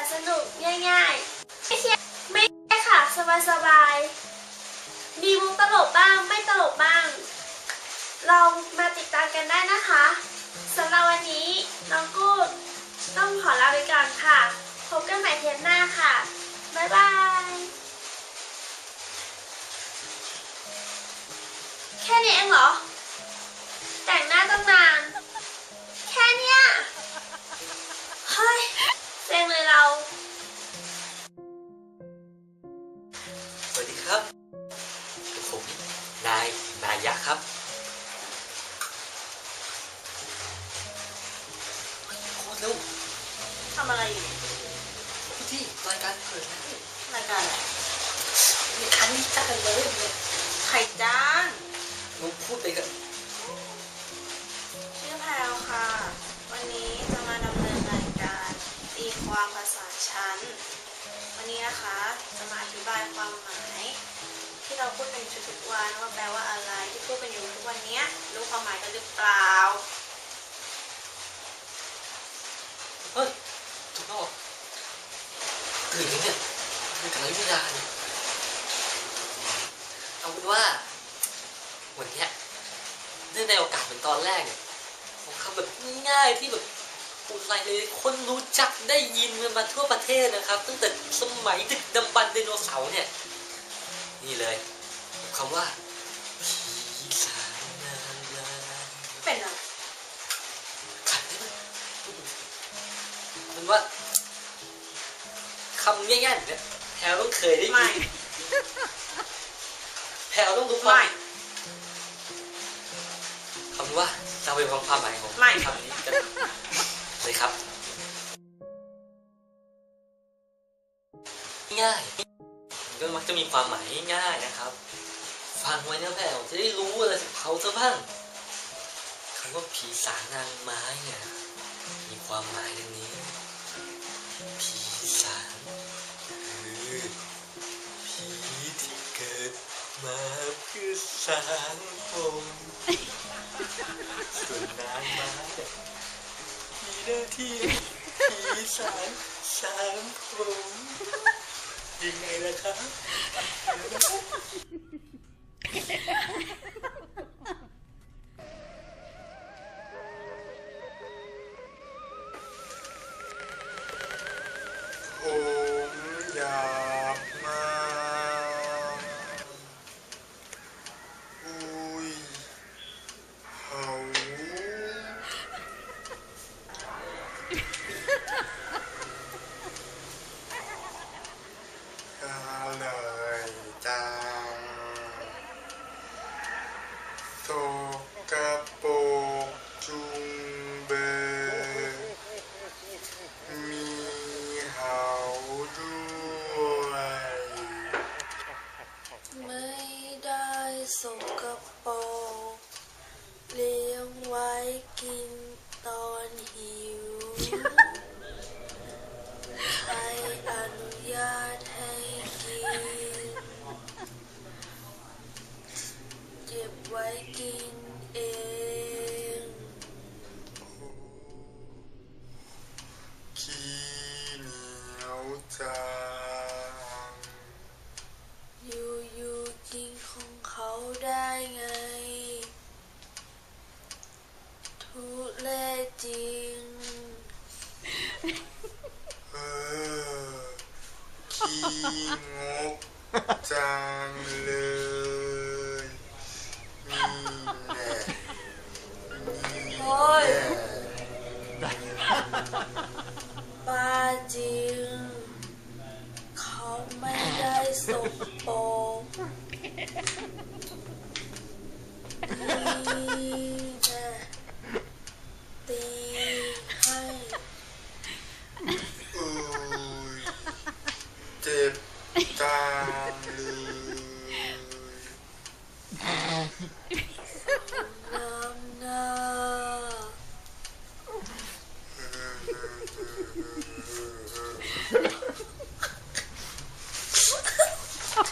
นสนุกง่ายๆ ไม่เครียดไม่ได้ค่ะสบายๆ มีมุกตลกบ้างไม่ตลกบ้างลองมาติดตามกันได้นะคะสำหรับวันนี้น้องกูดต้องขอลาไปก่อนค่ะ พบกันใหม่เทปหน้าค่ะ บ๊ายบาย แค่นี้เองเหรอ โคตรเร็วทำอะไรอยู่พี่ที่รายการเปิดแล้วรายการอะไรมีคันนี้จังเลยเนี่ยไข่จ้างหนูพูดไปกันชื่อแพลวค่ะ วันนี้จะมาดำเนินรายการตีความภาษาชั้น วันนี้นะคะจะมาอธิบายความหมาย ที่เราพูดกันอยู่ทุกๆวันว่าแปลว่าอะไรที่พูดกันอยู่ทุกวันเนี้ยรู้ความหมายกันหรือเปล่า เฮ้ยถูกแล้วเหรอตื่นเนี่ยมันกำลังวิญาณเอาเป็นว่าวันเนี้ยเนื่องในโอกาสเหมือนตอนแรกเนี่ยผมทำแบบง่ายที่แบบอุไรเลยคนรู้จักได้ยินกันมาทั่วประเทศนะครับ ตั้งแต่สมัยดึกดำบรรไดโนเสาร์เนี่ย นี่เลยคำว่าผีสางนางลายเป็นอะไร มันว่าคำง่ายๆแบบเนี้ยแพลวต้องเคยได้ยิไม่ นแพลวต้องรู้ไม่ คำว่าเราไปฟังความหมายของไม่ คำนี้กันเลยครับ ง่ายก็มักจะมีความหมายง่ายๆนะครับ ฟังไว้นะแพลวจะได้รู้อะไรจากเขาซะบ้างคำว่าผีสางนางไม้เนี่ยมีความหมายดังนี้ ผีสางคือผีที่เกิดมาเพื่อสางผมส่วนนางไม้เนี่มีหน้าที่ผีสางสางผมยังไงล่ะครับ ตาลืน้ำน้า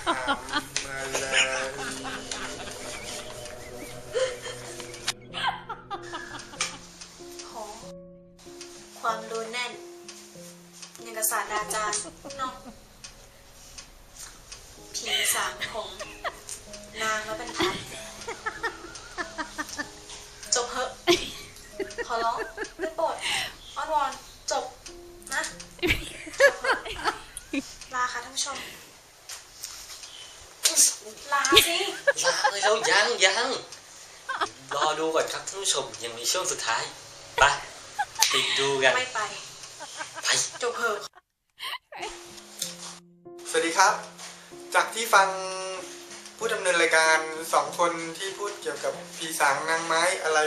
ทำมาลอมความรู้แน่นยังกระสาดอาจารย์เนาะ ผมนางแล้วเป็นพันจบเหอะขอร้องได้โปรดอ้อนวอนจบนะจบเหอะลาค่ะท่านผู้ชม ลาสิลาเลยแล้วยังยังรอดูก่อนครับท่านผู้ชมยังมีช่วงสุดท้ายไปติดดูกันไม่ไปไปจบเหอะสวัสดีครับ จากที่ฟังผู้ดำเนินรายการสองคนที่พูดเกี่ยวกับผีสางนางไม้อะไร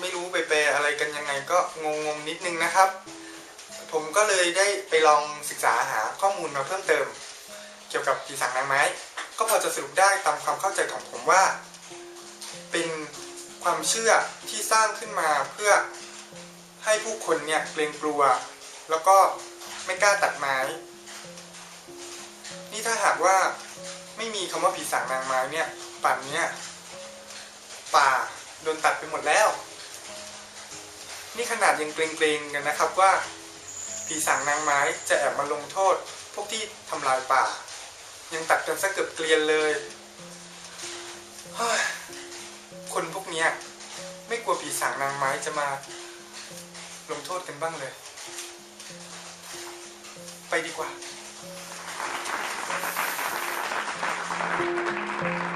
ไม่รู้ไปแปลอะไรกันยังไงก็งงๆนิดนึงนะครับ ผมก็เลยได้ไปลองศึกษาหาข้อมูลมาเพิ่มเติม เกี่ยวกับผีสางนางไม้ ก็พอจะสรุปได้ตามความเข้าใจของผมว่า เป็นความเชื่อที่สร้างขึ้นมาเพื่อให้ผู้คนเนี่ยเกรงกลัว แล้วก็ไม่กล้าตัดไม้ ถ้าหากว่าไม่มีคำว่าผีสางนางไม้เนี่ยป่านเนี้ยป่าโดนตัดไปหมดแล้ว นี่ขนาดยังเกรงๆกันนะครับว่าผีสางนางไม้จะแอบมาลงโทษ พวกที่ทำลายป่า ยังตัดกันซะเกือบเกลียนเลยเฮ้ยคนพวกเนี้ยไม่กลัวผีสางนางไม้จะมา ลงโทษกันบ้างเลย ไปดีกว่า Thank you.